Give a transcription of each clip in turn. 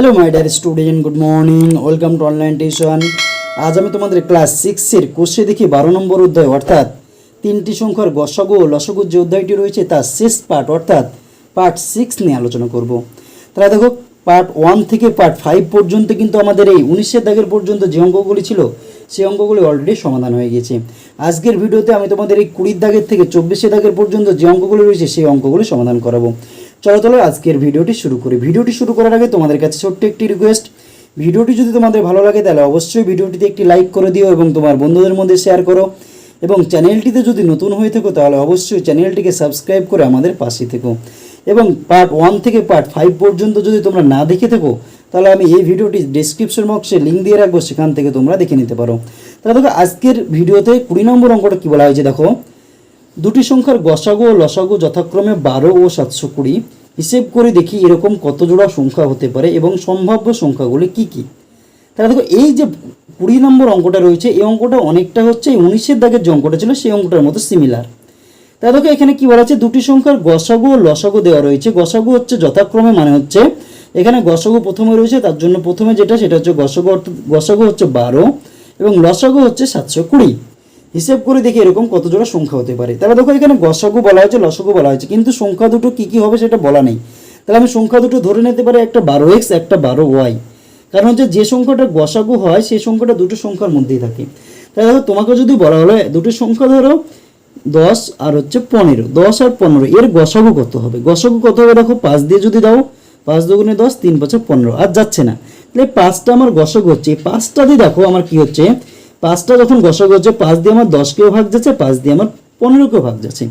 Hello my dear student good morning welcome to online tuition আজ আমি তোমাদের class সিক্সের কোষে দেখি বারো নম্বর অধ্যায়, অর্থাৎ তিনটি সংখ্যার গসগু লসগু যে অধ্যায়টি রয়েছে, তার শেষ পার্ট অর্থাৎ পার্ট সিক্স নিয়ে আলোচনা করব। তাহলে দেখো পার্ট ওয়ান থেকে পার্ট ফাইভ পর্যন্ত কিন্তু আমাদের এই উনিশের দাগের পর্যন্ত যে অঙ্কগুলি ছিল, সেই অঙ্কগুলি অলরেডি সমাধান হয়ে গেছে। আজকের ভিডিওতে আমি তোমাদের এই কুড়ির দাগের থেকে চব্বিশের দাগের পর্যন্ত যে অঙ্কগুলি রয়েছে, সেই অঙ্কগুলি সমাধান করাবো। চলো চলো আজকের ভিডিওটি শুরু করি। ভিডিওটি শুরু করার আগে তোমাদের কাছে ছোট্ট একটি রিকোয়েস্ট ভিডিওটি যদি তোমাদের ভালো লাগে, তাহলে অবশ্যই ভিডিওটিতে একটি লাইক করে দিও এবং তোমার বন্ধুদের মধ্যে শেয়ার করো। এবং চ্যানেলটিতে যদি নতুন হয়ে থাকো, তাহলে অবশ্যই চ্যানেলটিকে সাবস্ক্রাইব করে আমাদের পাশে থেকো। এবং পার্ট ওয়ান থেকে পার্ট ফাইভ পর্যন্ত যদি তোমরা না দেখে থাকো, তাহলে আমি এই ভিডিওটি ডিসক্রিপশন বক্সে লিঙ্ক দিয়ে রাখব, সেখান থেকে তোমরা দেখে নিতে পারো। তাহলে দেখো, আজকের ভিডিওতে কুড়ি নম্বর অঙ্কটা কী বলা হয়েছে? দেখো দুটি সংখ্যার গসাগু ও লসাগু যথাক্রমে বারো ও সাতশো কুড়ি। হিসেব করে দেখি এরকম কত জোড়া সংখ্যা হতে পারে এবং সম্ভাব্য সংখ্যাগুলি কি কি। তাহলে দেখো, এই যে কুড়ি নম্বর অঙ্কটা রয়েছে, এই অঙ্কটা অনেকটা হচ্ছে উনিশের দাগের যে অঙ্কটা ছিল, সেই অঙ্কটার মতো সিমিলার তাহলে দেখো, এখানে কি বলা আছে? দুটি সংখ্যার গসাগু ও লসাগু দেওয়া রয়েছে। গসাগু হচ্ছে যথাক্রমে মানে হচ্ছে, এখানে গসাগু প্রথমে রয়েছে, তার জন্য প্রথমে যেটা, সেটা হচ্ছে গসাগু অর্থাৎ গসাগু হচ্ছে বারো এবং লসাগু হচ্ছে সাতশো কুড়ি। হিসেব করে দেখি এরকম কত জোড়া সংখ্যা হতে পারে। তাহলে দেখো এখানে গসাগু বলা হয়েছে, লসাগু বলা হয়েছে, কিন্তু সংখ্যা দুটো কি কি হবে সেটা বলা নেই। তাহলে আমি সংখ্যা দুটো ধরে নিতে পারি, একটা বারো এক্স, একটা বারো ওয়াই। কারণ হচ্ছে যে সংখ্যাটা গসাগু হয়, সেই সংখ্যাটা দুটো সংখ্যার মধ্যেই থাকে। তাহলে দেখো তোমাকে যদি বলা হলো, দুটো সংখ্যা ধরো, দশ আর হচ্ছে পনেরো। দশ আর পনেরো, এর গসাগু কত হবে? গসাগু কত হবে দেখো, পাঁচ দিয়ে যদি দাও, পাঁচ দুগুণে দশ, তিন পাঁচে পনেরো, আর যাচ্ছে না। তাহলে পাঁচটা আমার গসাগু হচ্ছে, এই পাঁচটা দিয়ে দেখো আমার কি হচ্ছে পাঁচটা যখন গসাগু হচ্ছে পাঁচ দিয়ে আমার দশকেও ভাগ যাচ্ছে, পাঁচ দিয়ে আমার পনেরোকেও ভাগ যাচ্ছে।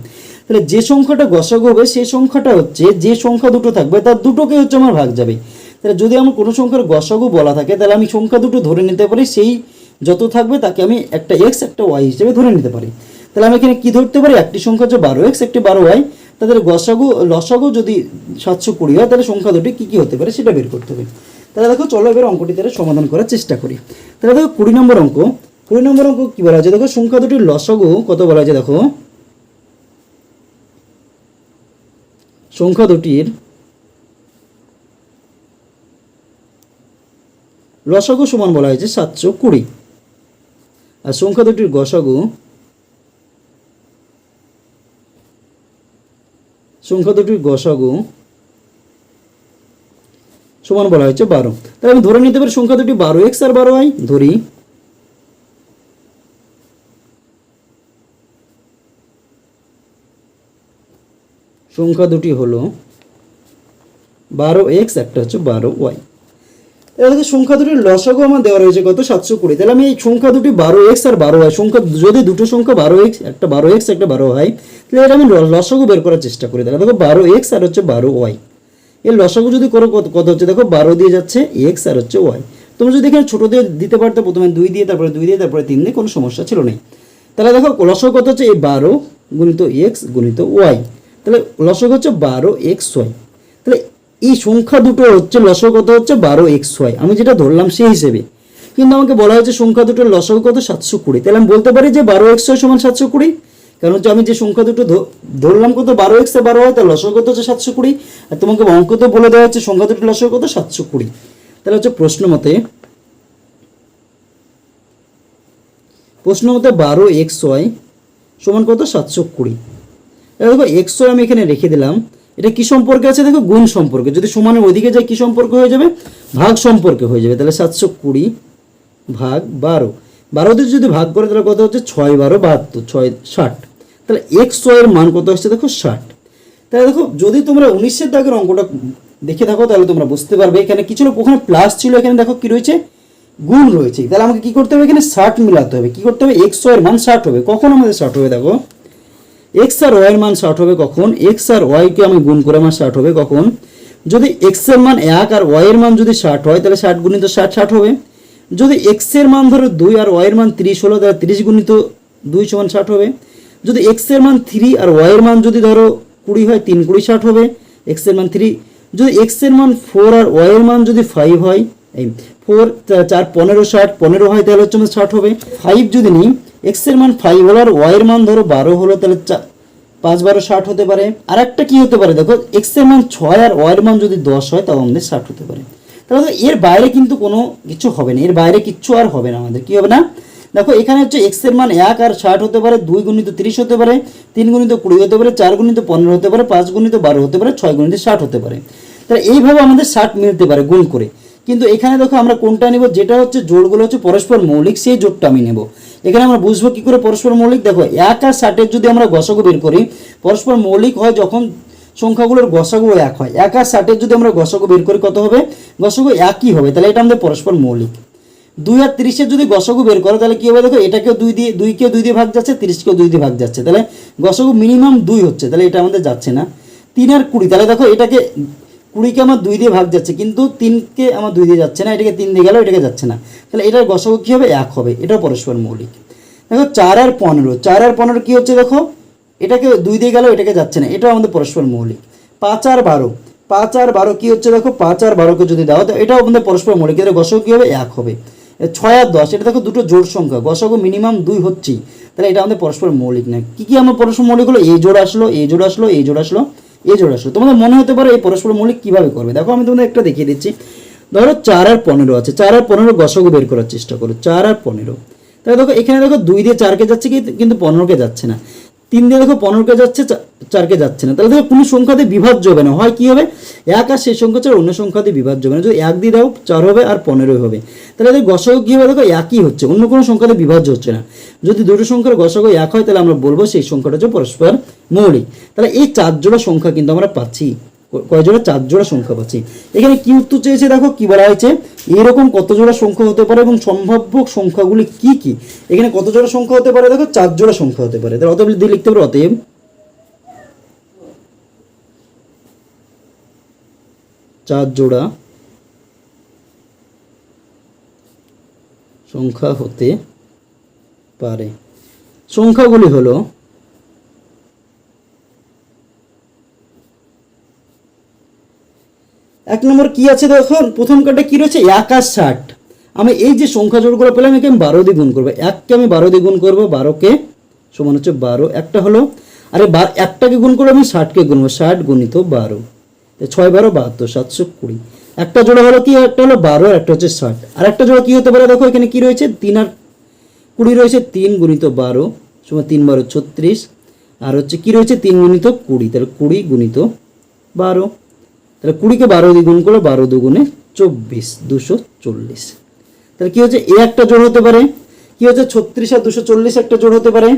তাহলে যে সংখ্যাটা গসাগু হবে সেই সংখ্যাটা হচ্ছে, যে সংখ্যা দুটো থাকবে, তার দুটোকে হচ্ছে আমার ভাগ যাবে। তাহলে যদি আমার কোনো সংখ্যার গসাগু বলা থাকে, তাহলে আমি সংখ্যা দুটো ধরে নিতে পারি, সেই যত থাকবে তাকে আমি একটা এক্স একটা ওয়াই হিসেবে ধরে নিতে পারি। তাহলে আমি এখানে কী ধরতে পারি? একটি সংখ্যা হচ্ছে বারো এক্স একটি বারো ওয়াই তাদের গসাগু, লসাগু যদি সাতশো কুড়ি হয়, তাহলে সংখ্যা দুটি কী কী হতে পারে সেটা বের করতে হবে। তাহলে দেখো, চলো এবার অঙ্কটি তারা সমাধান করার চেষ্টা করি। তাহলে দেখো, কুড়ি নম্বর অঙ্ক। কুড়ি নম্বর অঙ্ক কী বলা হয়েছে? দেখো, সংখ্যা দুটির লসাগু কত বলা হয়েছে, দেখো। সংখ্যা দুটির লসাগু সমান বলা হয়েছে সাতশো কুড়ি। আর সংখ্যা দুটির গসাগু সংখ্যা দুটির গসাগু সমান বলা হয়েছে বারো। তাহলে আমি ধরে নিতে পারি সংখ্যা দুটি বারো এক্স আর বারো আই ধরি। সংখ্যা দুটি হলো বারো এক্স, একটা হচ্ছে বারো ওয়াই। দেখো, সংখ্যা দুটির লসাগু আমার দেওয়া রয়েছে কত? সাতশো কুড়ি। তাহলে আমি এই সংখ্যা দুটি বারো এক্স আর বারো ওয়াই, সংখ্যা যদি দুটো সংখ্যা বারো এক্স, একটা বারো এক্স, একটা বারো ওয়াই, তাহলে এটা আমি লসাগু বের করার চেষ্টা করি। তাহলে দেখো, বারো এক্স আর হচ্ছে বারো ওয়াই। এর লসাগু যদি করো, কত কত হচ্ছে? দেখো, বারো দিয়ে যাচ্ছে এক্স আর হচ্ছে ওয়াই। তোমরা যদি এখানে ছোটো দিয়ে দিতে পারতো, প্রথমে দুই দিয়ে, তারপরে দুই দিয়ে, তারপরে তিন দিয়ে, কোনো সমস্যা ছিল না তাহলে দেখো, লসাগু কত হচ্ছে? এই বারো গুণিত এক্স গুণিত ওয়াই। তাহলে লসক হচ্ছে বারো এক্স ওয়াই। তাহলে এই সংখ্যা দুটো হচ্ছে লসাগু কত হচ্ছে? বারো এক্স ওয়াই। আমি যেটা ধরলাম সেই হিসেবে। কিন্তু আমাকে বলা হয়েছে সংখ্যা দুটোর লসাগু কত? সাতশো কুড়ি। তাহলে আমি বলতে পারি যে বারো এক্স ওয়াই সমান সাতশো কুড়ি। কারণ হচ্ছে আমি যে সংখ্যা দুটো ধরলাম কত? বারো এক্স বারো হয় তার লসাগু কত হচ্ছে সাতশো কুড়ি? আর তোমাকে অঙ্ক তো বলে দেওয়া হচ্ছে সংখ্যা দুটোর লসাগু কত? সাতশো কুড়ি। তাহলে হচ্ছে প্রশ্ন মতে প্রশ্ন মতে বারো এক্স ওয়াই সমান কত? সাতশো কুড়ি। দেখো এক্স ওয়াই আমি এখানে রেখে দিলাম। এটা কি সম্পর্কে আছে? দেখো, গুণ সম্পর্কে। যদি সমানের ওদিকে যায়, কি সম্পর্ক হয়ে যাবে? ভাগ সম্পর্কে হয়ে যাবে। তাহলে সাতশো কুড়ি ভাগ বারো। বারো দিয়ে যদি ভাগ করে, তাহলে কত হচ্ছে? ছয় বারো বাহাত্তর, ছয় ষাট। তাহলে এক্স ওয়াইয়ের মান কত হচ্ছে দেখো, ষাট। তাহলে দেখো, যদি তোমরা উনিশের দাগের অঙ্কটা দেখে থাকো, তাহলে তোমরা বুঝতে পারবে। এখানে কি ছিল? ওখানে প্লাস ছিল, এখানে দেখো কি রয়েছে? গুণ রয়েছে। তাহলে আমাকে কি করতে হবে? এখানে ষাট মিলাতে হবে। কি করতে হবে? এক্স ওয়াইয়ের মান ষাট হবে। কখন আমাদের ষাট হবে, দেখো? এক্স আর ওয়াইয়ের মান ষাট হবে কখন এক্স আর ওয়াইকে আমি গুণ করে আমার ষাট হবে কখন যদি এক্সের মান এক আর ওয়াই এর মান যদি ষাট হয় তাহলে ষাট গুণিত ষাট ষাট হবে যদি এক্সের মান ধরো দুই আর ওয়াই এর মান তিরিশ হলো তাহলে তিরিশ গুণিত দুই সমান ষাট হবে যদি এক্সের মান থ্রি আর ওয়াই এর মান যদি ধরো কুড়ি হয় তিন কুড়ি ষাট হবে এক্সের মান থ্রি যদি এক্সের মান ফোর আর ওয়াই এর মান যদি ফাইভ হয় এই ফোর চার পনেরো ষাট পনেরো হয় তাহলে হচ্ছে ষাট হবে ফাইভ যদি নিই এক্সের মান ফাইভ হলো আর ওয়াই এর মান ধরো বারো হলো তাহলে চা- পাঁচ বারো ষাট হতে পারে। আর একটা কি হতে পারে? দেখো এক্সের মান ছয় আর ওয়াই এর মান যদি দশ হয়, তাও আমাদের ষাট হতে পারে। তাহলে এর বাইরে কিন্তু কোনো কিছু হবে না। এর বাইরে কিচ্ছু আর হবে না আমাদের। কি হবে না? দেখো, এখানে হচ্ছে এক্সের মান এক আর ষাট হতে পারে, দুই গুণিত তিরিশ হতে পারে, তিন গুণিত কুড়ি হতে পারে, চার গুণিত পনেরো হতে পারে, পাঁচ গুণিত বারো হতে পারে, ছয় গুণিত ষাট হতে পারে। তাহলে এইভাবে আমাদের ষাট মিলতে পারে, গুণ করে। কিন্তু এখানে দেখো, আমরা কোনটা নিব? যেটা হচ্ছে জোড়গুলো হচ্ছে পরস্পর মৌলিক, সেই জোটটা আমি নেব। এখানে আমরা বুঝব কি করে পরস্পর মৌলিক? দেখো, এক আর ষাটের যদি আমরা গসাগু বের করি, পরস্পর মৌলিক হয় যখন সংখ্যাগুলোর গসাগু এক হয়। এক আর ষাটের যদি আমরা গসাগু বের করি, কত হবে? গসাগু একই হবে। তাহলে এটা আমাদের পরস্পর মৌলিক। দুই আর তিরিশের যদি গসাগু বের করো, তাহলে কি হবে? দেখো, এটাকেও দুই দিয়ে, দুইকেও দুই দিয়ে ভাগ যাচ্ছে, তিরিশকেও দুই দিয়ে ভাগ যাচ্ছে। তাহলে গসাগু মিনিমাম দুই হচ্ছে। তাহলে এটা আমাদের যাচ্ছে না। তিন আর কুড়ি, তাহলে দেখো, এটাকে কুড়িকে আমার দুই দিয়ে ভাগ যাচ্ছে, কিন্তু তিনকে আমার দুই দিয়ে যাচ্ছে না, এটাকে তিন দিয়ে গেল, এটাকে যাচ্ছে না। তাহলে এটার গসাগু কী হবে? এক হবে এটাও পরস্পর মৌলিক। দেখো, চার আর পনেরো, চার আর পনেরো কী হচ্ছে দেখো? এটাকে দুই দিয়ে গেল, এটাকে যাচ্ছে না, এটাও আমাদের পরস্পর মৌলিক। পাঁচ আর বারো, পাঁচ আর বারো কী হচ্ছে দেখো? পাঁচ আর বারোকে যদি দাও, তো এটাও আমাদের পরস্পর মৌলিক, এদের গসাগু কী হবে? এক হবে। ছয় আর দশ, এটা দেখো দুটো জোড় সংখ্যা, গসাগু মিনিমাম দুই হচ্ছেই। তাহলে এটা আমাদের পরস্পর মৌলিক না। কী কী আমার পরস্পর মৌলিক হলো? এই জোড় আসলো, এই জোড় আসলো, এই জোড় আসলো। এই জোড় আসলো। তোমাদের মনে হতে পারে এই পরস্পর মৌলিক কীভাবে করবে? দেখো, আমি তোমাদের একটা দেখিয়ে দিচ্ছি। ধরো চার আর পনেরো আছে। চার আর পনেরো গসক বের করার চেষ্টা করো। চার আর পনেরো। তাহলে দেখো, এখানে দেখো দুই দিয়ে চারকে যাচ্ছে কি? কিন্তু পনেরোকে যাচ্ছে না। তিন দিয়ে দেখো পনেরোকে যাচ্ছে চারকে যাচ্ছে না। তাহলে দেখো কোনো সংখ্যাতে বিভাজ্য হবে না। হয় কি হবে? এক আর সেই সংখ্যা ছাড়া অন্য সংখ্যাতে বিভাজ্য হবে না। যদি এক দিয়ে দাও, চার হবে আর পনেরোই হবে। তাহলে এদের গসাগু কী হবে? দেখো একই হচ্ছে। অন্য কোনো সংখ্যাতে বিভাজ্য হচ্ছে না। যদি দুটো সংখ্যার গসাগু এক হয়, তাহলে আমরা বলব সেই সংখ্যাটা হচ্ছে পরস্পর মৌলিক। তাহলে এই চার জোড়া সংখ্যা কিন্তু আমরা পাচ্ছি। কয় জোড়া? চার জোড়া সংখ্যা পাচ্ছি। এখানে কি উত্তর চেয়েছে? দেখো কি বলা হয়েছে? এরকম কত জোড়া সংখ্যা হতে পারে এবং সম্ভাব্য সংখ্যাগুলি কি কি? এখানে কত জোড়া সংখ্যা হতে পারে? দেখো চার জোড়া সংখ্যা হতে পারে। তাহলে অতএব দিয়ে লিখতে পারো, অতএব চার জোড়া সংখ্যা হতে পারে। সংখ্যাগুলি হলো এক নম্বর কি আছে দেখুন প্রথম কার্ডে কি রয়েছে? এক আর ষাট। আমি এই যে সংখ্যা জোড়গুলো পেলাম, একে আমি বারো দিয়ে গুণ করব। এককে আমি বারো দিয়ে গুণ করব, বারোকে সমান হচ্ছে বারো। একটা হলো, আরে বা- একটাকে গুণ করব আমি ষাটকে গুনবো ষাট গুণিত বারো। ছয় বারো বাহাত্তর, সাতশো কুড়ি। একটা জোড়া হলো কি? একটা হলো বারো, আর একটা হচ্ছে ষাট। আর একটা জোড়া কি হতে পারে দেখো? এখানে কি রয়েছে? তিন আর কুড়ি রয়েছে, তিন গুণিত বারো সময় তিন বারো ছত্রিশ। আর হচ্ছে কি রয়েছে? তিন গুণিত কুড়ি। তাহলে কুড়ি গুণিত বারো। তাহলে কুড়িকে বারো দিয়ে গুণ করলে বারো দুগুণে চব্বিশ, দুশো চল্লিশ। তাহলে কি হচ্ছে? এ একটা জোড় হতে পারে। কি হচ্ছে? ছত্রিশ আর দুশো চল্লিশ একটা জোড় হতে পারে।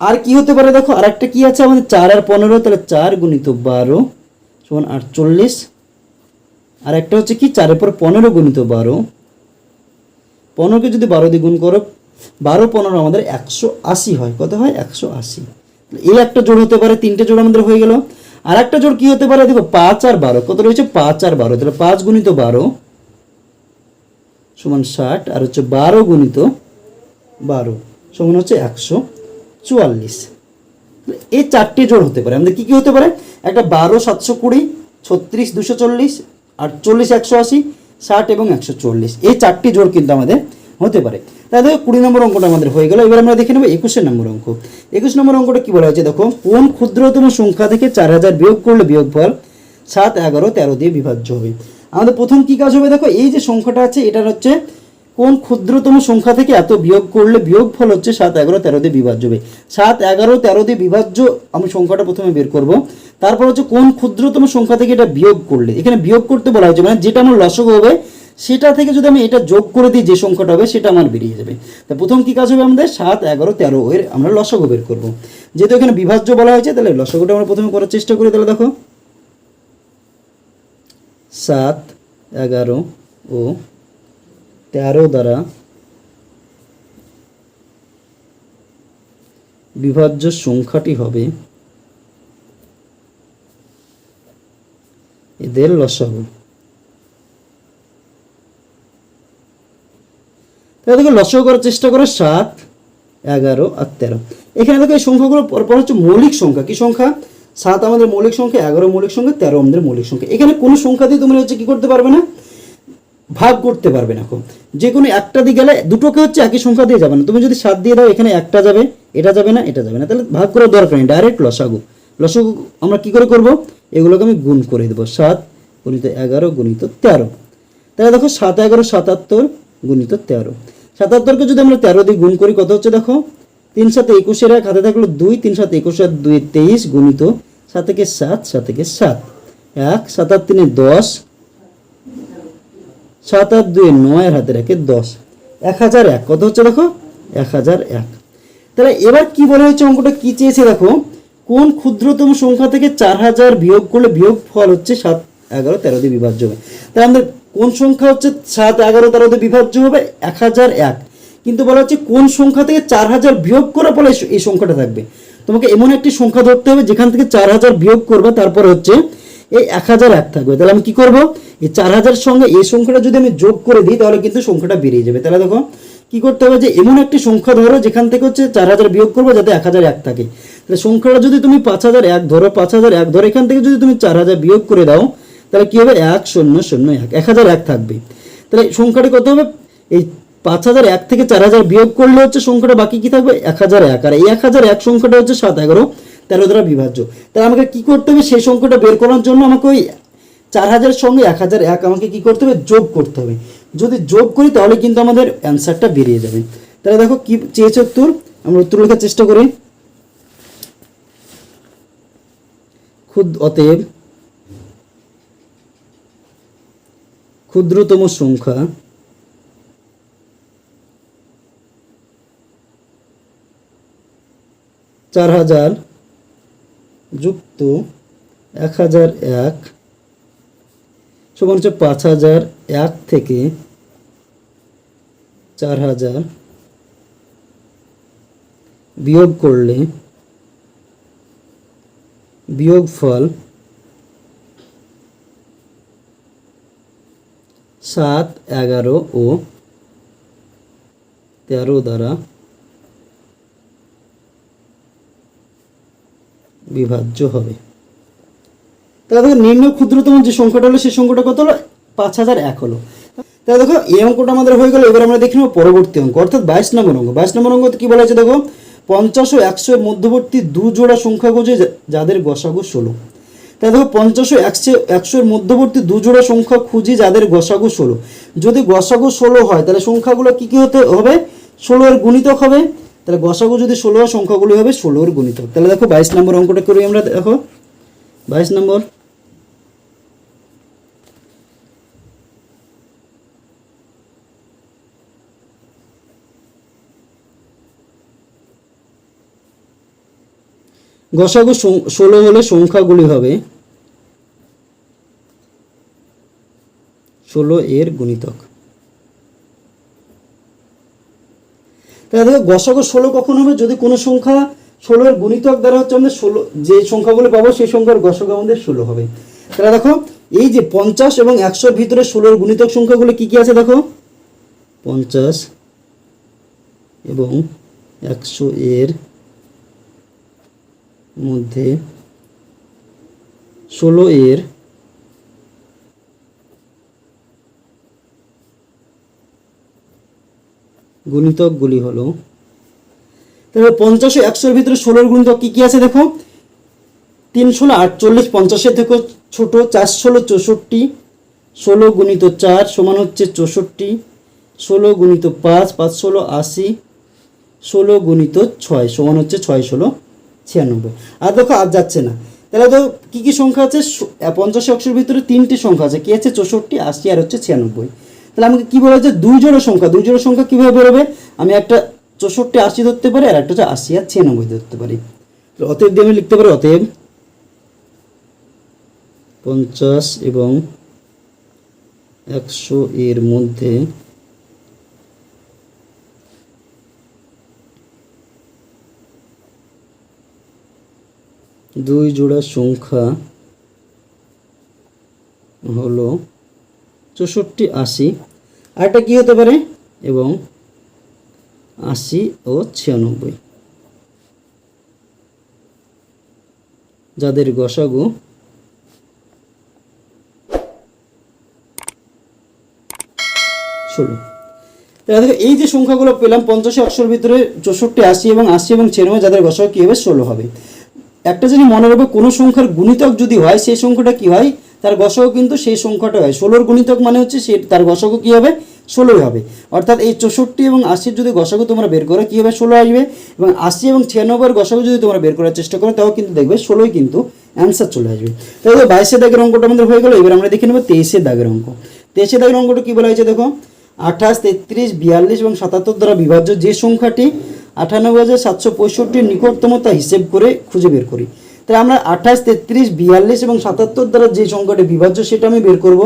আর কি হতে পারে দেখো? আর একটা কি আছে? আমাদের চার আর পনেরো, তাহলে চার গুণিত বারো সমান আটচল্লিশ। আর একটা হচ্ছে কি? চারের পর পনেরো গুণিত বারো। পনেরোকে যদি বারো দিয়ে গুণ করো, বারো, পনেরো আমাদের একশো আশি হয়। কত হয়? একশো আশি। এই একটা জোড় হতে পারে। তিনটে জোড় আমাদের হয়ে গেল। আর একটা জোড় কি হতে পারে? দেখো, পাঁচ আর বারো। কত রয়েছে? পাঁচ আর বারো। তাহলে পাঁচ গুণিত বারো সমান ষাট, আর হচ্ছে বারো গুণিত বারো সমান হচ্ছে একশো চুয়াল্লিশ। এই চারটি জোড় হতে পারে। আমাদের কি কি হতে পারে? একটা বারো সাতশো কুড়ি, ছত্রিশ দুশো চল্লিশ, আটচল্লিশ একশো আশি, ষাট এবং একশো চল্লিশ। এই চারটি জোড় কিন্তু আমাদের হতে পারে। তাহলে কুড়ি নম্বর অঙ্কটা আমাদের হয়ে গেল। এবার আমরা দেখে নেব একুশের নম্বর অঙ্ক। একুশ নম্বর অঙ্কটা কি বলা হয়েছে? দেখো, কোন ক্ষুদ্রতম সংখ্যা থেকে চার হাজার বিয়োগ করলে বিয়োগফল সাত, এগারো, তেরো দিয়ে বিভাজ্য হবে। আমাদের প্রথম কি কাজ হবে? দেখো, এই যে সংখ্যাটা আছে, এটার হচ্ছে কোন ক্ষুদ্রতম সংখ্যা থেকে এত বিয়োগ করলে বিয়োগ ফল হচ্ছে সাত, এগারো, তেরো দিয়ে বিভাজ্য হবে। সাত, এগারো, তেরো দিয়ে বিভাজ্য আমি সংখ্যাটা প্রথমে বের করব। তারপর হচ্ছে কোন ক্ষুদ্রতম সংখ্যা থেকে এটা বিয়োগ করলে, এখানে বিয়োগ করতে বলা হয়েছে মানে যেটা আমার লসক হবে সেটা থেকে যদি আমি এটা যোগ করে দিই যে সংখ্যাটা হবে, সেটা আমার বেরিয়ে যাবে। তা প্রথম কি কাজ হবে আমাদের? সাত, এগারো, তেরো, এর আমরা লসক বের করব। যেহেতু এখানে বিভাজ্য বলা হয়েছে, তাহলে লসকটা আমরা প্রথমে করার চেষ্টা করি, তাহলে দেখো। সাত, এগারো ও তেরো দ্বারা বিভাজ্য সংখ্যাটি হবে এদের লসাগু। দেখো লসাগু করার চেষ্টা করো সাত, এগারো আর তেরো। এখানে দেখো এই সংখ্যাগুলো পরপর হচ্ছে মৌলিক সংখ্যা। কি সংখ্যা? সাত আমাদের মৌলিক সংখ্যা, এগারো মৌলিক সংখ্যা, তেরো আমাদের মৌলিক সংখ্যা। এখানে কোনো সংখ্যা দিয়ে তুমি হচ্ছে কি করতে পারবে না? ভাগ করতে পারবে না। এখন যে কোনো একটা দিয়ে গেলে দুটোকে হচ্ছে একই সংখ্যা দিয়ে যাবে না। তুমি যদি সাত দিয়ে দাও, এখানে একটা যাবে, এটা যাবে না, এটা যাবে না। তাহলে ভাগ করার দরকার নেই। ডাইরেক্ট লসাগু। লসাগু আমরা কি করে করব? এগুলোকে আমি গুণ করে দেবো। সাত গুণিত এগারো গুণিত তেরো। তাহলে দেখো সাত এগারো সাতাত্তর গুণিত তেরো। সাতাত্তরকে যদি আমরা তেরো দিয়ে গুণ করি, কত হচ্ছে দেখো? তিন সাথে একুশের এক, হাতে থাকল দুই, তিন সাথে একুশ আর দুই তেইশ গুণিত সাত থেকে সাত সাত থেকে সাত। এক, সাত আর তিনে দশ। সাত আর দুই নয় আর হাতে রাখে দশ। এক হাজার এক, কত হচ্ছে দেখো? এক হাজার এক। তাহলে এবার কি বলা হয়েছে অঙ্কটা? কি চেয়েছে দেখো? কোন ক্ষুদ্রতম সংখ্যা থেকে চার হাজার বিয়োগ করলে বিয়োগ ফল হচ্ছে সাত, এগারো, তেরো দিয়ে বিভাজ্য হবে। তাহলে আমাদের কোন সংখ্যা হচ্ছে সাত, এগারো দিয়ে বিভাজ্য হবে? এক হাজার এক। কিন্তু বলা হচ্ছে কোন সংখ্যা থেকে চার হাজার বিয়োগ করার ফলে এই সংখ্যাটা থাকবে? তোমাকে এমন একটি সংখ্যা ধরতে হবে যেখান থেকে চার হাজার বিয়োগ করবে, তারপর হচ্ছে এই এক হাজার এক থাকবে। তাহলে আমি কি করব? এই চার হাজার সঙ্গে এই সংখ্যাটা যদি আমি যোগ করে দিই, তাহলে কিন্তু সংখ্যাটা বেরিয়ে যাবে। তাহলে দেখো, কি করতে হবে যে এমন একটি সংখ্যা ধরো যেখান থেকে হচ্ছে চার হাজার বিয়োগ করব যাতে এক হাজার এক থাকে। তাহলে সংখ্যাটা যদি তুমি পাঁচ হাজার এক ধরো, পাঁচ হাজার এক ধরো, এখান থেকে যদি তুমি চার হাজার বিয়োগ করে দাও তাহলে কি হবে? এক, শূন্য শূন্য, এক। এক হাজার এক থাকবে। তাহলে সংখ্যাটি কত হবে? এই পাঁচ হাজার এক থেকে চার হাজার বিয়োগ করলে হচ্ছে সংখ্যাটা বাকি কি থাকবে? এক হাজার এক। আর এই এক হাজার এক সংখ্যাটা হচ্ছে সাত, এগারো, তেরো দ্বারা বিভাজ্য। তাহলে আমাকে কি করতে হবে? সেই সংখ্যাটা বের করার জন্য আমাকে ওই চার হাজারের সঙ্গে এক হাজার এক আমাকে কি করতে হবে? যোগ করতে হবে। যদি যোগ করি তাহলে কিন্তু আমাদের অ্যান্সারটা বেরিয়ে যাবে। তাহলে দেখো কি চেয়েছে উত্তর? আমরা উত্তর লেখার চেষ্টা করি। ক্ষুদ অতএব ক্ষুদ্রতম সংখ্যা চার হাজার যুক্ত এক হাজার এক সমান হচ্ছে পাঁচ হাজার এক থেকে চার হাজার বিয়োগ করলে বিয়োগ ফল সাত, এগারো ও তেরো দ্বারা বিভাজ্য হবে। তাহলে নিম্ন ক্ষুদ্রতম যে সংখ্যাটা হলো, সেই সংখ্যাটা কত হলো? পাঁচ হাজার এক হলো। তাহলে দেখো এই অঙ্কটা আমাদের হয়ে গেল, এবার আমরা দেখে নেব পরবর্তী অঙ্ক। অর্থাৎ বাইশ নম্বর অঙ্ক। বাইশ নম্বর অঙ্ক কি বলা আছে দেখো? পঞ্চাশ ও একশো মধ্যবর্তী দু জোড়া সংখ্যা যা- যাদের গসাগু ষোলো। তাহলে দেখো, পঞ্চাশ, একশো, একশোর মধ্যবর্তী দুজোড়া সংখ্যা খুঁজি যাদের গসাগু ষোলো। যদি গসাগু ষোলো হয়, তাহলে সংখ্যাগুলো কি কি হতে হবে? ষোলো এর গুণিতক হবে। তাহলে গসাগু যদি ষোলো হয়, সংখ্যাগুলি হবে ষোলোর গুণিতক। তাহলে দেখো, বাইশ নম্বর অঙ্কটা করি আমরা, দেখো। বাইশ নম্বর। গসাগু ষোলো হলে সংখ্যাগুলি হবে। ষোলো এর গুণিতক। তাহলে দেখো, গসাগু ষোলো কখন হবে? যদি কোনো সংখ্যা ষোলোর গুণিতক দ্বারা হচ্ছে আমাদের ষোলো, যে সংখ্যাগুলো পাবো, সেই সংখ্যার গসাগু আমাদের ষোলো হবে। তাহলে দেখো, এই যে পঞ্চাশ এবং একশোর ভিতরে ষোলোর গুণিতক সংখ্যাগুলো কি কি আছে দেখো? পঞ্চাশ এবং একশো এর মধ্যে ষোলো এর গুণিতকগুলি হলো, তাহলে পঞ্চাশ একশোর ভিতরে ষোলোর গুণিতক কি কি আছে দেখো? তিন ষোলো আটচল্লিশ পঞ্চাশের থেকে ছোট চার ষোলো, চৌষট্টি, ষোলো গুণিত চার সমান হচ্ছে চৌষট্টি, ষোলো গুণিত পাঁচ পাঁচ ষোলো আশি, ষোলো গুণিত ছয় সমান হচ্ছে ছয় ষোলো। ছিয়ানব্বই। আর দেখো, আর যাচ্ছে না। তাহলে তো কী কী সংখ্যা আছে? পঞ্চাশ একশোর ভিতরে তিনটি সংখ্যা আছে। কী আছে? চৌষট্টি, আশি, আর হচ্ছে ছিয়ানব্বই। তাহলে আমাকে কী বলা হচ্ছে দুই জোড়া সংখ্যা। দুই জোড়া সংখ্যা কীভাবে বেরোবে? আমি একটা চৌষট্টি, আশি ধরতে পারি, আর একটা হচ্ছে আশি আর ছিয়ানব্বই ধরতে পারি। তো অতএব দিয়ে আমি লিখতে পারি অতএব পঞ্চাশ এবং একশো এর মধ্যে দুই জোড়া সংখ্যা হলো চৌষট্টি, আশি। আরেকটা কী হতে পারে? এবং আশি ও ছিয়ানব্বই। যাদের গসাগু ষোলো। তাহলে দেখো, এই যে সংখ্যাগুলো পেলাম, পঞ্চাশ একশোর ভিতরে চৌষট্টি, আশি এবং আশি এবং ছিয়ানব্বই, যাদের গসাগু কী হবে? ষোলো হবে। একটা জিনিস মনে রাখবে কোনো সংখ্যার গুণিতক যদি হয়, সেই সংখ্যাটা কি হয়? তার গসক কিন্তু সেই সংখ্যাটা হয়। ষোলোর গুণিতক মানে হচ্ছে সে, তার গসক কী হবে? ষোলোই হবে। অর্থাৎ এই চৌষট্টি এবং আশির যদি গসক তোমরা বের করো, কী হবে? ষোলো আসবে। এবং আশি এবং ছিয়ানব্বইয়ের গসক যদি তোমরা বের করার চেষ্টা করো, তাও কিন্তু দেখবে ষোলোই কিন্তু অ্যান্সার চলে আসবে। তাহলে বাইশের দাগের অঙ্কটা আমাদের হয়ে গেলো। এবার আমরা দেখে নেব তেইশের দাগের অঙ্ক। তেইশের দাগের অঙ্কটা কী বলা হয়েছে দেখো? আঠাশ, তেত্রিশ, বিয়াল্লিশ এবং সাতাত্তর দ্বারা বিভাজ্য যে সংখ্যাটি আটানব্বই হাজার সাতশো পঁয়ষট্টির নিকটতম তা হিসেব করে খুঁজে বের করি। তাহলে আমরা আঠাশ তেত্রিশ বিয়াল্লিশ এবং সাতাত্তর দ্বারা যে সংখ্যাটি বিভাজ্য সেটা আমি বের করব।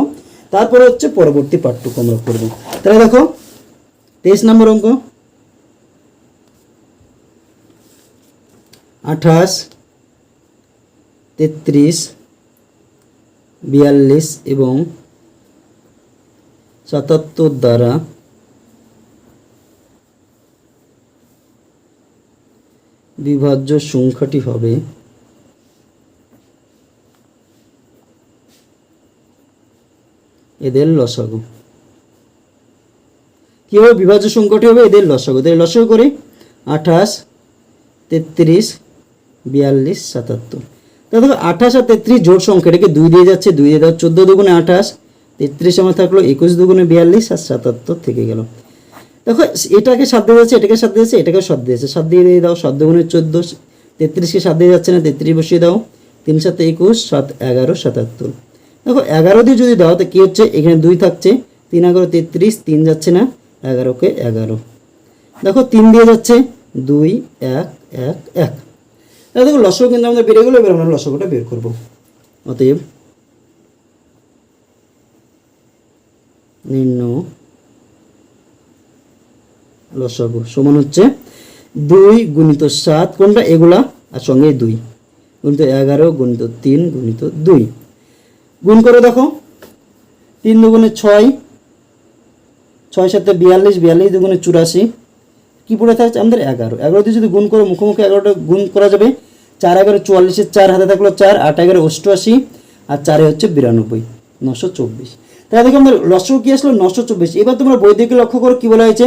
তারপরে হচ্ছে পরবর্তী পাঠটুকু আমরা করব। তাহলে দেখো, তেইশ নম্বর অঙ্ক। আঠাশ তেত্রিশ বিয়াল্লিশ এবং সাতাত্তর দ্বারা বিভাজ্য সংখ্যাটি হবে এদের লসাগু। কীভাবে বিভাজ্য সংখ্যাটি হবে? এদের লসাগু। এদের লসাগু করি আঠাশ, তেত্রিশ, বিয়াল্লিশ, সাতাত্তর। তা দেখো, আঠাশ আর তেত্রিশ জোর সংখ্যা এটাকে দুই দিয়ে যাচ্ছে, দুই দিয়ে দাও চোদ্দ দুগুণে আঠাশ, তেত্রিশ আমার থাকল একুশ দুগুণে বিয়াল্লিশ আর সাতাত্তর থেকে গেল। দেখো, এটাকে সাত দিয়ে যাচ্ছে, এটাকে সাত দিয়ে যাচ্ছে এটাকে সাত দিয়েছে সাত দিয়ে দিয়ে দাও, সাত দুগুণে চোদ্দ, তেত্রিশকে সাত দিয়ে যাচ্ছে না, তেত্রিশ বসিয়ে দাও। তিন সাত একুশ, সাত, এগারো, সাতাত্তর। দেখো, এগারো দিয়ে যদি দাও, তো কী হচ্ছে? এখানে দুই থাকছে। তিন এগারো, তেত্রিশ, তিন যাচ্ছে না, এগারোকে এগারো। দেখো, তিন দিয়ে যাচ্ছে, দুই, এক এক এক। দেখো লসক কিন্তু আমাদের বেড়ে গেলো, এবার আমরা লসকটা বের করব। অতএব, নিম্ন লসাগু সমান হচ্ছে দুই গুণিত সাত, কোনটা? এগুলা আর সঙ্গে দুই। গুণিত এগারো, গুণিত তিন, গুণিত দুই। গুণ করে দেখো। তিন দুগুণে ছয় ছয় সাথে বিয়াল্লিশ বিয়াল্লিশ দুগুণে চুরাশি। কী পড়ে থাকছে আমাদের এগারো। এগারো দিয়ে যদি গুণ করে, মুখোমুখি এগারোটা গুণ করা যাবে। চার এগারো চুয়াল্লিশের চার হাতে থাকল চার, আট এগারো অষ্টআশি, আর চারে হচ্ছে বিরানব্বই, নশো চব্বিশ। তাহলে দেখো আমাদের লসও কি আসলো? নশো চব্বিশ। এবার তোমরা বই থেকে লক্ষ্য করো, কী বলা হয়েছে?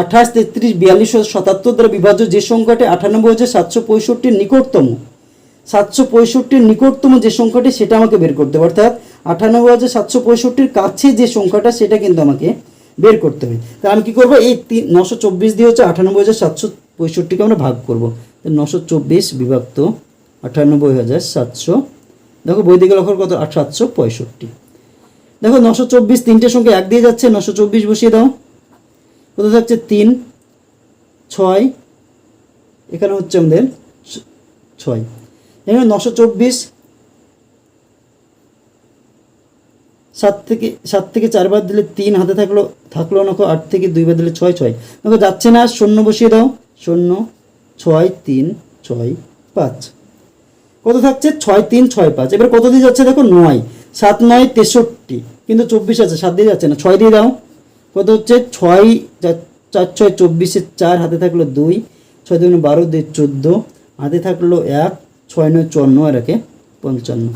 আঠাশ তেত্রিশ বিয়াল্লিশ ও সাতাত্তর দ্বারা বিভাজ্য যে সংখ্যাটি আটানব্বই হচ্ছে সাতশো পঁয়ষট্টির নিকটতম। সাতশো পঁয়ষট্টির নিকটতম যে সংখ্যাটি, সেটা আমাকে বের করতে হবে। অর্থাৎ আটানব্বই হাজার সাতশো পঁয়ষট্টির কাছে যে সংখ্যাটা, সেটা কিন্তু আমাকে বের করতে হবে। তাহলে আমি কী করব? এই তিন নশো চব্বিশ দিয়ে হচ্ছে আটানব্বই হাজার সাতশো পঁয়ষট্টিকে আমরা ভাগ করব। নশো চব্বিশ বিভক্ত আটানব্বই হাজার সাতশো। দেখো বই দিকে লক্ষ্য করো কত, সাতশো পঁয়ষট্টি। দেখো নশো চব্বিশ তিনটে সংখ্যা এক দিয়ে যাচ্ছে, নশো চব্বিশ বসিয়ে দাও। কত থাকছে? তিন, ছয়, এখানে হচ্ছে আমাদের ছয়। এখানে নশো চব্বিশ, সাত থেকে সাত থেকে চারবার দিলে তিন, হাতে থাকল থাকল না আট থেকে দুইবার দিলে ছয় ছয়। দেখো যাচ্ছে না, শূন্য বসিয়ে দাও। শূন্য, ছয়, তিন, ছয়, পাঁচ। কত থাকছে? ছয়, তিন, ছয়, পাঁচ। এবার কত দিয়ে যাচ্ছে? দেখো, নয়। সাত, নয়, তেষট্টি। কিন্তু চব্বিশ আছে, সাত দিয়ে যাচ্ছে না। ছয় দিয়ে দাও। কত হচ্ছে ছয় চার- ছয়, চব্বিশে চার, হাতে থাকল দুই, ছয় দুই বারো, দুই, চোদ্দ, হাতে থাকল এক, ছয় নয়, চুয়ান্ন, আর একে পঞ্চান্ন।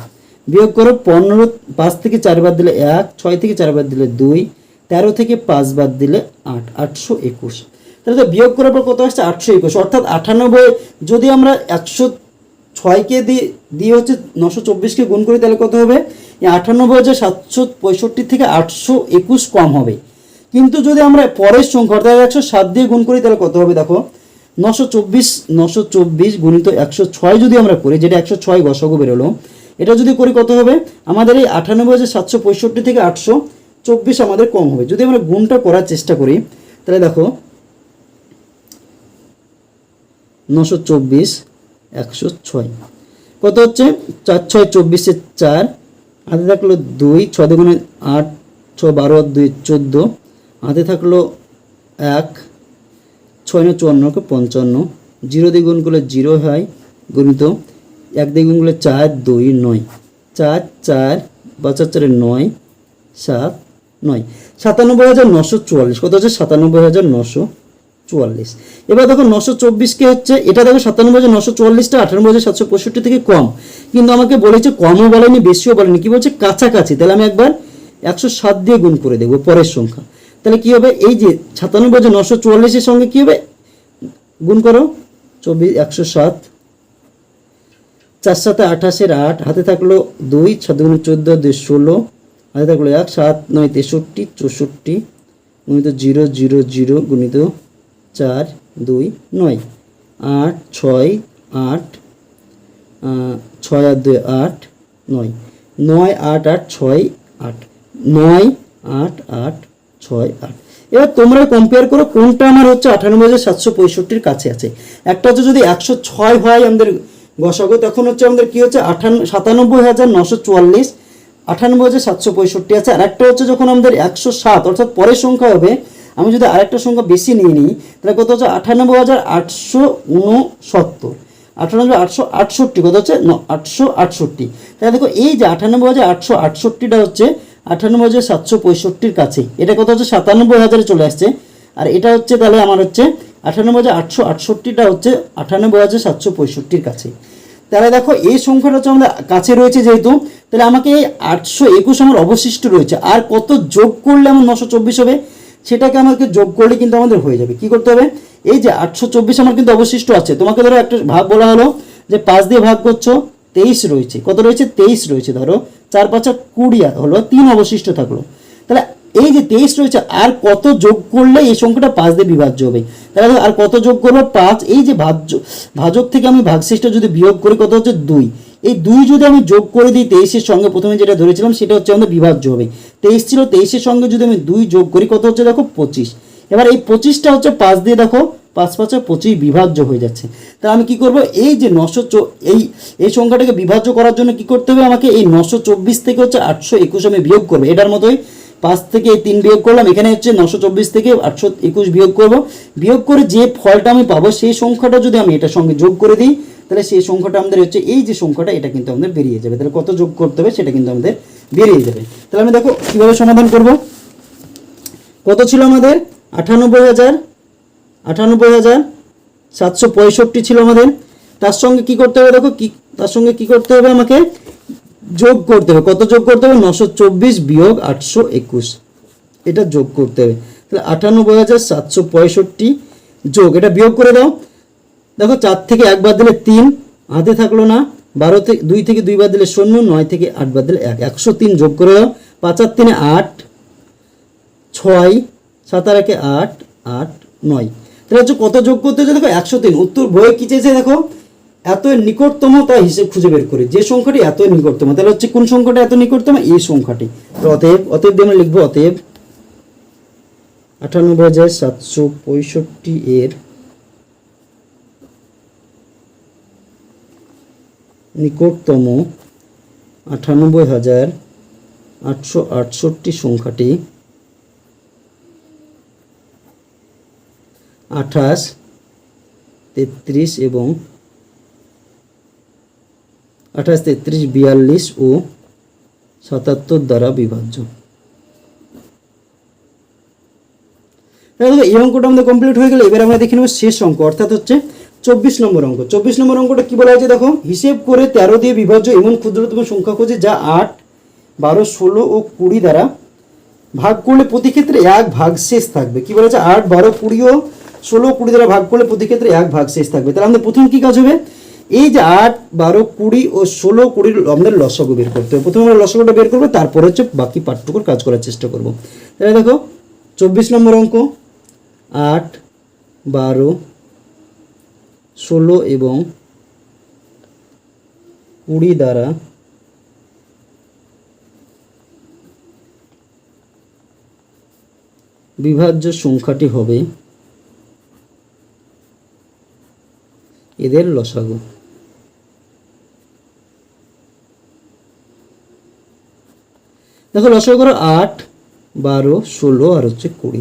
বিয়োগ করো পনেরো, পাঁচ থেকে চারবার দিলে এক, ছয় থেকে চার চারবার দিলে দুই, তেরো থেকে পাঁচ বার দিলে আট, আটশো একুশ। তাহলে তো বিয়োগ করার পর কত আসছে? আটশো একুশ। অর্থাৎ আটানব্বই, যদি আমরা একশো ছয়কে দিয়ে দিয়ে হচ্ছে নশো চব্বিশকে গুণ করি, তাহলে কত হবে? আটানব্বই হাজার সাতশো পঁয়ষট্টি থেকে আটশো একুশ কম হবে। কিন্তু যদি আমরা পরের সংখ্যা অর্থাৎ একশো সাত দিয়ে গুণ করি, তাহলে কত হবে দেখো? নশো চব্বিশ নশো চব্বিশ গুণিত একশো ছয় যদি আমরা করি, যেটা একশো ছয় গসগো বেরোলো, এটা যদি করি কত হবে? আমাদের এই আটানব্বই হাজার সাতশো পঁয়ষট্টি থেকে আটশো চব্বিশ আমাদের কম হবে। যদি আমরা গুণটা করার চেষ্টা করি, তাহলে দেখো, নশো চব্বিশ একশো ছয়। কত হচ্ছে? চার, ছয়, চব্বিশে চার, হাতে থাকল দুই ছ দুগুণে আট, ছ, বারো, দুই, চোদ্দ হাতে থাকল এক, ছয় নয় চুয়ান্নকে পঞ্চান্ন, জিরো দিয়ে গুণ করলে জিরো হয়, গণিত এক দিয়ে গুণ করলে চার, দুই নয়। চার চার বছর চারে নয়, সাত, নয়। সাতানব্বই হাজার নশো চুয়াল্লিশ। কত হচ্ছে? সাতানব্বই হাজার নশো চুয়াল্লিশ। এবার দেখো নশো চব্বিশকে হচ্ছে, এটা দেখো সাতানব্বই হাজার নশো চুয়াল্লিশটা আটানব্বই হাজার সাতশো পঁয়ষট্টি থেকে কম। কিন্তু আমাকে বলেছে, কমও বলেনি, বেশিও বলেনি। কি বলছে? কাছাকাছি। তাহলে আমি একবার একশো সাত দিয়ে গুণ করে দেবো পরের সংখ্যা। তাহলে কি হবে? এই যে সাতানব্বই হাজার নশো চুয়াল্লিশের সঙ্গে কি হবে? গুণ করো, চব্বিশ, একশো সাত। চার সাথে আঠাশের আট, হাতে থাকল দুই দুগুণে চোদ্দ, দুই, ষোলো। হাতে থাকল এক, সাত, নয়, তেষট্টি, চৌষট্টি। গুণিত জিরো জিরো জিরো, গুণিত চার, দুই, নয়। আট, ছয় আট ছয় আর দুই, আট, নয়। নয়, আট আট, ছয়, আট। নয়, আট আট ছয় আট। এবার তোমরা কম্পেয়ার করো কোনটা আমার হচ্ছে আটানব্বই হাজার সাতশো পঁয়ষট্টির কাছে আছে। একটা হচ্ছে যদি একশো ছয় হয় আমাদের গসাগো, তখন হচ্ছে আমাদের কি হচ্ছে আঠান, সাতানব্বই হাজার নশো চুয়াল্লিশ আটানব্বই হাজার সাতশো পঁয়ষট্টি আছে। আর একটা হচ্ছে যখন আমাদের একশো সাত, অর্থাৎ পরের সংখ্যা হবে, আমি যদি আরেকটা সংখ্যা বেশি নিয়ে নিই, তাহলে কত হচ্ছে আটানব্বই হাজার আটশো উনসত্তর আটানব্বই আটশো আটষট্টি, কত হচ্ছে আটশো আটষট্টি। তাহলে দেখো এই যে আটানব্বই হাজার আটশো আটষট্টিটা হচ্ছে আটানব্বই হাজার সাতশো পঁয়ষট্টির কাছে। এটা কত হচ্ছে সাতানব্বই হাজারে চলে আসছে। আর এটা হচ্ছে তাহলে আমার হচ্ছে আটানব্বই হাজার আটশো আটষট্টিটা হচ্ছে আটানব্বই হাজার সাতশো পঁয়ষট্টির কাছে। তাহলে দেখো, এই সংখ্যাটা হচ্ছে আমাদের কাছে রয়েছে যেহেতু, তাহলে আমাকে এই আটশো একুশ আমার অবশিষ্ট রয়েছে। আর কত যোগ করলে আমার নশো চব্বিশ হবে? সেটাকে আমাকে যোগ করলে কিন্তু আমাদের হয়ে যাবে। কি করতে হবে? এই যে আটশো চব্বিশ আমার কিন্তু অবশিষ্ট আছে। তোমাকে ধরো একটা ভাগ বলা হলো যে পাঁচ দিয়ে ভাগ করছ, তেইশ রয়েছে। কত রয়েছে? তেইশ রয়েছে, ধরো। চার পাঁচা কুড়ি হলো তিন অবশিষ্ট থাকল। তাহলে এই যে তেইশ রয়েছে, আর কত যোগ করলে এই সংখ্যাটা পাঁচ দিয়ে বিভাজ্য হবে? তাহলে আর কত যোগ করব? পাঁচ। এই যে ভাজ্য, ভাজক থেকে আমি ভাগশেষটা যদি বিয়োগ করি, কত হচ্ছে দুই। এই দুই যদি আমি যোগ করে দিই তেইশের সঙ্গে, প্রথমে যেটা ধরেছিলাম, সেটা হচ্ছে আমাদের বিভাজ্য হবে। তেইশ ছিল, তেইশের সঙ্গে যদি আমি দুই যোগ করি, কত হচ্ছে দেখো? পঁচিশ। এবার এই পঁচিশটা হচ্ছে পাঁচ দিয়ে দেখো পাঁচ পাঁচে পঁচিশ বিভাজ্য হয়ে যাচ্ছে। তাহলে আমি কি করব? এই যে নশো এই এই সংখ্যাটাকে বিভাজ্য করার জন্য কি করতে হবে? আমাকে এই নশো চব্বিশ থেকে হচ্ছে আটশো একুশ আমি বিয়োগ করব। এটার মতোই পাঁচ থেকে এই তিন বিয়োগ করলাম। এখানে হচ্ছে নশো চব্বিশ থেকে আটশো একুশ বিয়োগ করব। বিয়োগ করে যে ফলটা আমি পাবো, সেই সংখ্যাটা যদি আমি এটার সঙ্গে যোগ করে দিই, তাহলে সেই সংখ্যাটা আমাদের হচ্ছে, এই যে সংখ্যাটা, এটা কিন্তু আমাদের বেরিয়ে যাবে। তাহলে কত যোগ করতে হবে, সেটা কিন্তু আমাদের বেরিয়ে যাবে। তাহলে আমি দেখো কীভাবে সমাধান করব। কত ছিল আমাদের? আটানব্বই হাজার আটানব্বই হাজার সাতশো পঁয়ষট্টি ছিল আমাদের। তার সঙ্গে কি করতে হবে দেখো, কি তার সঙ্গে কি করতে হবে আমাকে? যোগ করতে হবে। কত যোগ করতে হবে? নশো চব্বিশ বিয়োগ আটশো একুশ। এটা যোগ করতে হবে। তাহলে আটানব্বই হাজার সাতশো পঁয়ষট্টি যোগ। এটা বিয়োগ করে দাও। দেখো, চার থেকে এক বাদ দিলে তিন, হাতে থাকল না। বারো থেকে দুই থেকে দুই বাদ দিলে শূন্য, নয় থেকে আট বাদ দিলে এক। একশো তিন যোগ করে দাও। পাঁচ আর তিনে আট, ছয়, সাত আর একে আট আট নয়। তাহলে হচ্ছে কত যোগ করতে হচ্ছে? দেখো, একশো তিন। উত্তর বইয়ে কি চেয়েছে দেখো? এত নিকটতম তার হিসেব খুঁজে বের করি। যে সংখ্যাটি এত নিকটতম। তাহলে হচ্ছে কোন সংখ্যাটা এত নিকটতম? এই সংখ্যাটি। তো অতএব অতএব দিয়ে আমরা লিখব, অতএব আটানব্বই হাজার সাতশো পঁয়ষট্টি এর নিকটতম আটানব্বই হাজার আটশো আটষট্টি সংখ্যাটি আঠাশ, তেত্রিশ এবং আঠাশ, তেত্রিশ, বিয়াল্লিশ ও সাতাত্তর দ্বারা বিভাজ্য। তাহলে এই অঙ্কটা আমাদের কমপ্লিট হয়ে গেলে। এবার আমরা দেখে নেব শেষ অঙ্ক, অর্থাৎ হচ্ছে চব্বিশ নম্বর অঙ্ক। চব্বিশ নম্বর অঙ্কটা কি বলা হয়েছে দেখো? হিসেব করে তেরো দিয়ে বিভাজ্য এমন ক্ষুদ্রতম সংখ্যা খোঁজে যা আট, বারো, ষোলো ও কুড়ি দ্বারা ভাগ করলে প্রতি ক্ষেত্রে এক ভাগ শেষ থাকবে। কি বলেছে? আট, বারো, কুড়ি ও ষোলো কুড়ি দ্বারা ভাগ করলে প্রতি ক্ষেত্রে এক ভাগ শেষ থাকবে। তাহলে আমাদের প্রথম কী কাজ হবে? এই যে আট, বারো, কুড়ি ও ষোলো কুড়ির আমাদের লসগু বের করতে হবে। প্রথমে আমরা লসগুটা বের করব, তারপর হচ্ছে বাকি পাঠটুকুর কাজ করার চেষ্টা করব। তাহলে দেখো, চব্বিশ নম্বর অঙ্ক, আট, বারো, ষোলো এবং কুড়ি দ্বারা বিভাজ্য সংখ্যাটি হবে এদের লসাগু। দেখো, লসাগু করো আট, বারো, ষোলো, আর হচ্ছে কুড়ি।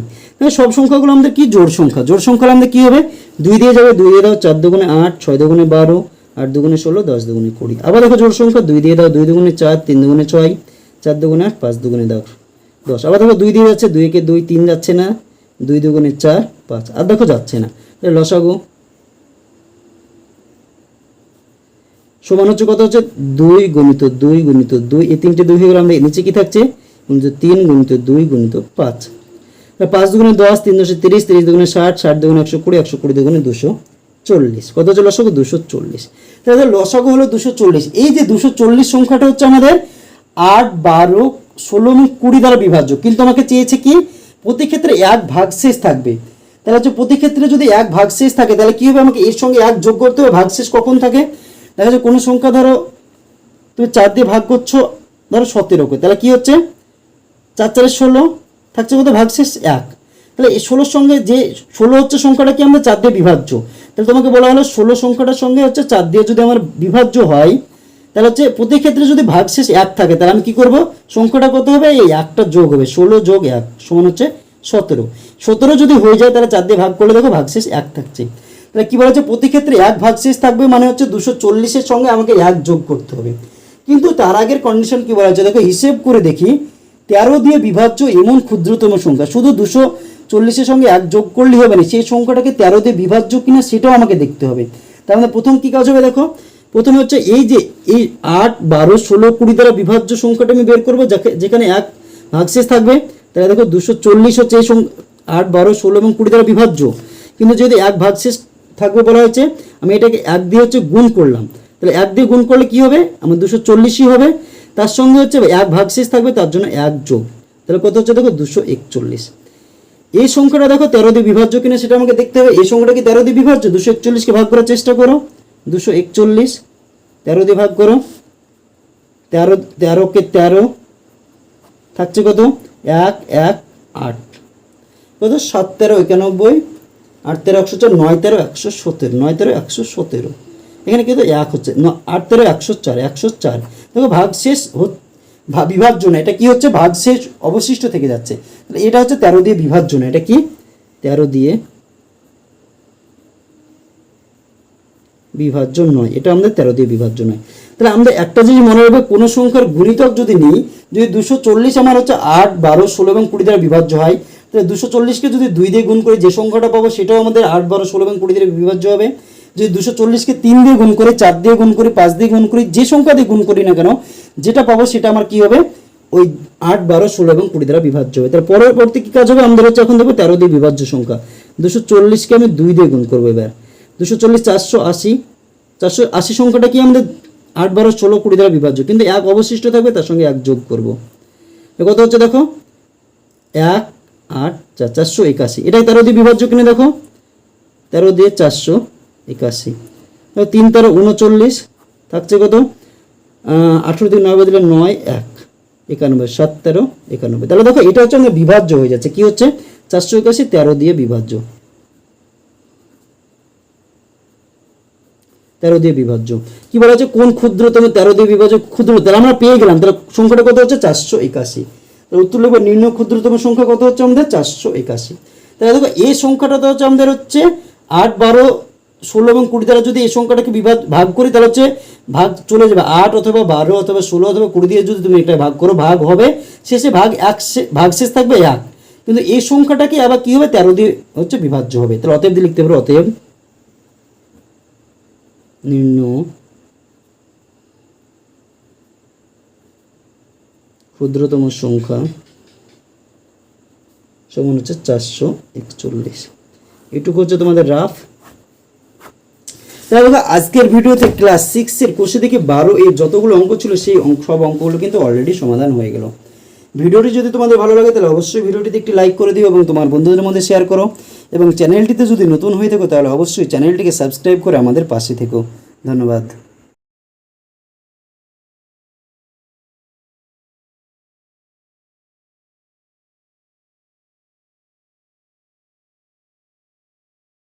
সব সংখ্যাগুলো আমাদের কি জোড় সংখ্যা? জোড় সংখ্যা আমাদের কি হবে? দুই দিয়ে যাবে, দুই দিয়ে দাও চার দুগুণে আট, ছয় দুগুণে বারো, আট দুগুণে ষোলো, দশ দুগুণে কুড়ি। আবার দেখো জোড় সংখ্যা, দুই দিয়ে দাও দুই দুগুণে চার, তিন দুগুণে ছয়, চার দুগুণে আট, পাঁচ দুগুণে দাও দশ। আবার দেখো দুই দিয়ে যাচ্ছে, দুই দুইকে দুই, তিন যাচ্ছে না, দুই দুগুণে চার, পাঁচ। আর দেখো যাচ্ছে না। লসাগু সমান হচ্ছে কত হচ্ছে দুই গুণিত দুই গুণিত দুই। এই তিনটে দুই হয়ে গেলে আমাদের নিচে কি থাকছে? তিন গুণিত দুই গুণিত পাঁচ। পাঁচ দুগুণে দশ, তিন দশে তিরিশ তিরিশ দুগুণে ষাট ষাট দুগুণে একশো কুড়ি একশো কুড়ি দুগুণে দুশো চল্লিশ। কত হচ্ছে লসাগু দুশো চল্লিশ। তাহলে লসাগু হলো দুশো চল্লিশ। এই যে দুশো চল্লিশ সংখ্যাটা হচ্ছে আমাদের আট, বারো, ষোলো এবং কুড়ি দ্বারা বিভাজ্য। কিন্তু আমাকে চেয়েছে কি? প্রতি ক্ষেত্রে এক ভাগ শেষ থাকবে। তাহলে হচ্ছে প্রতি ক্ষেত্রে যদি এক ভাগ শেষ থাকে, তাহলে কি হবে? আমাকে এর সঙ্গে এক যোগ করতে হবে। ভাগ শেষ কখন থাকে? দেখা যাচ্ছে কোনো সংখ্যা ধরো তুমি চার দিয়ে ভাগ করছ, ধরো সতেরোকে। তাহলে কি হচ্ছে? চার চারের ষোলো থাকছে কত? ভাগশেষ এক। তাহলে এই ষোলোর সঙ্গে যে ষোলো হচ্ছে সংখ্যাটা কি আমরা চার দিয়ে বিভাজ্য? তাহলে তোমাকে বলা হলো ষোলো সংখ্যাটার সঙ্গে হচ্ছে চার দিয়ে যদি আমার বিভাজ্য হয়, তাহলে হচ্ছে প্রতি ক্ষেত্রে যদি ভাগশেষ এক থাকে, তাহলে আমি কি করব? সংখ্যাটা কত হবে? এই একটা যোগ হবে। ষোলো যোগ এক সমান হচ্ছে সতেরো। সতেরো যদি হয়ে যায়, তাহলে চার দিয়ে ভাগ করলে দেখো ভাগশেষ এক থাকছে। তাহলে কি বলা হচ্ছে প্রতি ক্ষেত্রে এক ভাগশেষ থাকবে মানে হচ্ছে দুশো চল্লিশের সঙ্গে আমাকে এক যোগ করতে হবে। কিন্তু তার আগের কন্ডিশন কি বলা হচ্ছে দেখো, হিসেব করে দেখি, তেরো দিয়ে বিভাজ্য এমন ক্ষুদ্রতম সংখ্যা। শুধু দুশো চল্লিশের সঙ্গে এক যোগ করলেই হবে না, সেই সংখ্যাটাকে তেরো দিয়ে বিভাজ্য কিনা সেটাও আমাকে দেখতে হবে। তার মানে প্রথম কী কাজ হবে দেখো? প্রথমে হচ্ছে এই যে এই আট, বারো, ষোলো, কুড়ি দ্বারা বিভাজ্য সংখ্যাটা আমি বের করব, যাকে যেখানে এক ভাগশেষ থাকবে, তাহলে দেখো দুশো চল্লিশ হচ্ছে এই আট, বারো, ষোলো এবং কুড়ি দ্বারা বিভাজ্য। কিন্তু যদি এক ভাগশেষ থাকবে বলা হয়েছে, আমি এটাকে এক দিয়ে হচ্ছে গুণ করলাম। তাহলে এক দিয়ে গুণ করলে কি হবে? আমার দুশো চল্লিশই হবে। তার সঙ্গে হচ্ছে এক ভাগশেষ থাকবে, তার জন্য এক যোগ। তাহলে কত হচ্ছে? দেখো, দুশো একচল্লিশ। এই সংখ্যাটা দেখো, তেরো দিয়ে বিভাজ্য কিনা সেটা আমাকে দেখতে হবে। এই সংখ্যাটা কি তেরো দিয়ে বিভাজ্য? দুশো একচল্লিশকে ভাগ করার চেষ্টা করো। দুশো একচল্লিশ। তেরো দিয়ে ভাগ করো। তেরো, তেরোকে তেরো। থাকছে কত? এক এক, আট। কত? সাত, তেরো, একানব্বই। আট তেরো একশো চার, নয় তেরো একশো সতেরো নয় তেরো একশো সতেরো। এখানে কিন্তু এক হচ্ছে আট তেরো একশো চার একশো চার। দেখো ভাগ শেষ হত- ভা- বিভাজ্য না, এটা কি হচ্ছে? ভাগ শেষ অবশিষ্ট থেকে যাচ্ছে। তাহলে এটা হচ্ছে তেরো দিয়ে বিভাজ্য না, এটা কি? তেরো দিয়ে বিভাজ্য নয়, এটা আমাদের তেরো দিয়ে বিভাজ্য নয়। তাহলে আমরা একটা জিনিস মনে রাখবে, কোনো সংখ্যার গুণিতক যদি নিই, যদি দুশো চল্লিশ আমার হচ্ছে আট, বারো, ষোলো এবং কুড়ি দ্বারা বিভাজ্য হয় তাহলে দুশো চল্লিশকে যদি দুই দিয়ে গুণ করে যে সংখ্যাটা পাবো, সেটাও আমাদের আট, বারো, ষোলো এবং কুড়ি দ্বারা বিভাজ্য হবে। যদি দুশো চল্লিশকে তিন দিয়ে গুণ করে, চার দিয়ে গুণ করি, পাঁচ দিয়ে গুণ করি, যে সংখ্যা দিয়ে গুণ করি না কেন, যেটা পাবো সেটা আমার কি হবে? ওই আট, বারো, ষোলো এবং কুড়ি দ্বারা বিভাজ্য হবে। তার পরবর্তী কি কাজ হবে? আমাদের হচ্ছে এখন দেখব তেরো দিয়ে বিভাজ্য সংখ্যা। দুশো চল্লিশকে আমি দুই দিয়ে গুণ করব এবার। দুশো চল্লিশ চারশো আশি। চারশো আশি সংখ্যাটা কি আমাদের আট, বারো, ষোলো, কুড়ি দ্বারা বিভাজ্য? কিন্তু এক অবশিষ্ট থাকবে, তার সঙ্গে এক যোগ করব। কত হচ্ছে দেখো, এক আট, চার, চারশো একাশি। এটাই তেরো দিয়ে বিভাজ্য কিনে দেখো। তেরো দিয়ে চারশো একাশি। তিন তেরো, উনচল্লিশ, থাকছে কত? আঠেরো দিয়ে নয় দিলে নয়, এক। একানব্বই, সাত তেরো, একানব্বই। তাহলে দেখো, এটা হচ্ছে আমাদের বিভাজ্য হয়ে যাচ্ছে। কি হচ্ছে? চারশো একাশি, তেরো দিয়ে বিভাজ্য। তেরো দিয়ে বিভাজ্য। কি বলা হচ্ছে? কোন ক্ষুদ্রতম তেরো দিয়ে বিভাজ্য? ক্ষুদ্র, তাহলে আমরা পেয়ে গেলাম। তাহলে সংখ্যাটা কত হচ্ছে? চারশো একাশি। উত্তর লিখব নিম্ন ক্ষুদ্রতম সংখ্যা কত হচ্ছে আমাদের? চারশো একাশি। তাহলে দেখো, এই সংখ্যাটা তো হচ্ছে আমাদের হচ্ছে আট, বারো, ষোলো এবং কুড়ি দ্বারা যদি এই সংখ্যাটাকে বিভাগ, ভাগ করি, তাহলে হচ্ছে ভাগ চলে যাবে আট অথবা বারো অথবা ষোলো অথবা কুড়ি দিয়ে যদি তুমি এটা ভাগ করো, ভাগ হবে। শেষে ভাগ এক ভাগ শেষ থাকবে এক। কিন্তু এই সংখ্যাটাকে আবার কি হবে? তেরো দিয়ে হচ্ছে বিভাজ্য হবে। তাহলে অতএব দিয়ে লিখতে পারো, অতএব নিম্ন ক্ষুদ্রতম সংখ্যা সমান হচ্ছে চারশো একচল্লিশ। এটুকু হচ্ছে তোমাদের রাফ। তাহলে আজকের ভিডিওতে ক্লাস সিক্সের কোষে থেকে বারো এর যতগুলো অঙ্ক ছিল, সেই অঙ্ক সব অঙ্কগুলো কিন্তু অলরেডি সমাধান হয়ে গেল। ভিডিওটি যদি তোমাদের ভালো লাগে, তাহলে অবশ্যই ভিডিওটিতে একটি লাইক করে দিও এবং তোমার বন্ধুদের মধ্যে শেয়ার করো। এবং চ্যানেলটিতে যদি নতুন হয়ে থাকো, তাহলে অবশ্যই চ্যানেলটিকে সাবস্ক্রাইব করে আমাদের পাশে থেকো। ধন্যবাদ।